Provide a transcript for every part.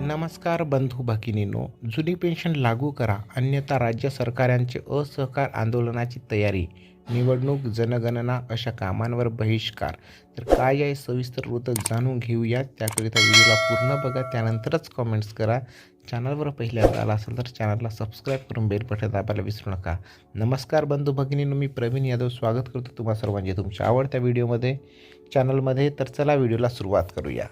नमस्कार बंधू भगिनींनो जुनी पेन्शन लागू करा अन्यथा राज्य सरकारांचे असहकार आंदोलनाची तयारी निवडणूक जनगणना अशा कामांवर बहिष्कार. तर काय आहे सविस्तर वृत्त जाणून घेऊया त्याकरिता व्हिडिओला पूर्ण बघा त्यानंतरच कमेंट्स करा. चॅनलवर पहिल्यांदा आला असेल तर चॅनलला सबस्क्राईब करून बेल बटन दाबायला विसरू नका. नमस्कार बंधू भगिनींनो मी प्रवीण यादव स्वागत करतो तुम्हा सर्वांचे तुमच्या आवडत्या व्हिडिओमध्ये चॅनलमध्ये तर चला व्हिडिओला सुरुवात करूया.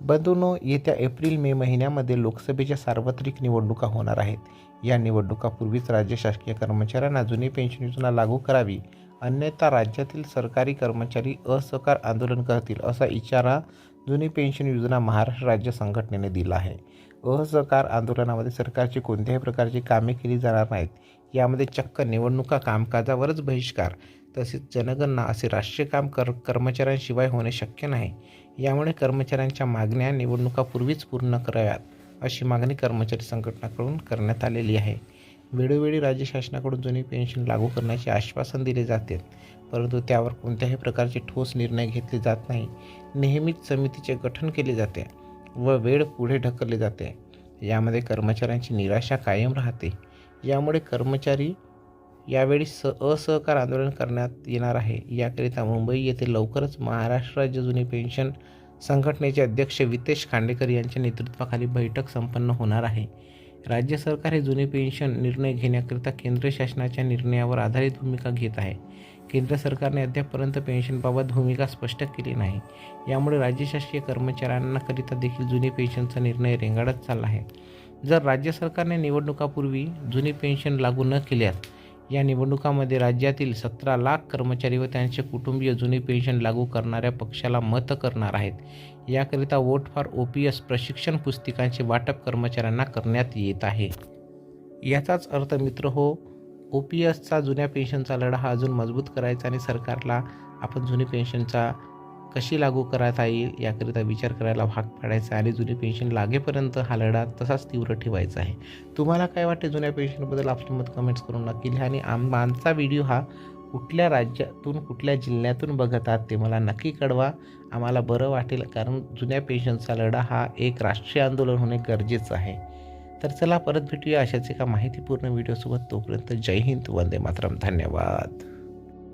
बंधूनो येत्या एप्रिल मे महिन्यामध्ये लोकसभेच्या सार्वत्रिक निवडणुका होणार आहेत. या निवडणुकापूर्वीच राज्य शासकीय कर्मचाऱ्यांना जुनी पेन्शन योजना लागू करावी अन्यथा राज्यातील सरकारी कर्मचारी असहकार आंदोलन करतील असा इशारा जुनी पेन्शन योजना महाराष्ट्र राज्य संघटनेने दिला आहे. असहकार आंदोलनामध्ये सरकारची कोणत्याही प्रकारची कामे केली जाणार नाहीत. यामध्ये चक्क निवडणुका कामकाजावरच बहिष्कार तसेच जनगणना असे राष्ट्रीय काम कर कर्मचाऱ्यांशिवाय होणे शक्य नाही. यामुळे कर्मचाऱ्यांच्या मागण्या निवडणुकापूर्वीच पूर्ण कराव्यात अशी मागणी कर्मचारी संघटनाकडून करण्यात आलेली आहे. वेळोवेळी राज्य शासनाकडून जुनी पेन्शन लागू करण्याचे आश्वासन दिले जाते परंतु त्यावर कोणत्याही प्रकारचे ठोस निर्णय घेतले जात नाही. नेहमीच समितीचे गठन केले जाते व वेळ पुढे ढकलले जाते. यामध्ये कर्मचाऱ्यांची निराशा कायम राहते. यामुळे कर्मचारी यावेळी स असहकार आंदोलन करण्यात येणार आहे. याकरिता मुंबई येथे लवकरच महाराष्ट्र राज्य जुनी पेन्शन संघटनेचे अध्यक्ष वितेश खांडेकर यांच्या नेतृत्वाखाली बैठक संपन्न होणार आहे. राज्य सरकार हे जुने पेन्शन निर्णय घेण्याकरिता केंद्र शासनाच्या निर्णयावर आधारित भूमिका घेत आहे. केंद्र सरकारने अद्यापपर्यंत पेन्शनबाबत भूमिका स्पष्ट केली नाही. यामुळे राज्य शासकीय कर्मचाऱ्यांनाकरिता देखील जुने पेन्शनचा निर्णय रेंगाळत चालला आहे. जर राज्य सरकारने निवडणुकापूर्वी जुनी पेन्शन लागू न केल्यास या निवडणुकामध्ये राज्यातील सतरा लाख कर्मचारी व त्यांचे कुटुंबीय जुनी पेन्शन लागू करणाऱ्या पक्षाला मत करणार आहेत. याकरिता vote for O P S प्रशिक्षण पुस्तिकांचे वाटप कर्मचाऱ्यांना करण्यात येत आहे. याचाच अर्थ मित्र हो ओ पी एसचा जुन्या पेन्शनचा लढा हा अजून मजबूत करायचा आणि सरकारला आपण जुनी पेन्शनचा कशी लागू करता येईल याकरिता विचार करायला भाग पाडायचा आणि जुने पेन्शन लागेपर्यंत हा लढा तसाच तीव्र ठेवायचा आहे. तुम्हाला काय वाटते जुन्या पेन्शनबद्दल आपले मत कमेंट्स करून नक्की लिहा आणि आम आमचा व्हिडिओ हा कुठल्या राज्यातून कुठल्या जिल्ह्यातून बघत आहात ते मला नक्की कळवा. आम्हाला बरं वाटेल कारण जुन्या पेन्शनचा लढा हा एक राष्ट्रीय आंदोलन होणे गरजेचं आहे. तर चला परत भेटूया अशाच एका माहितीपूर्ण व्हिडिओसोबत तोपर्यंत जय हिंद वंदे मातरम. धन्यवाद.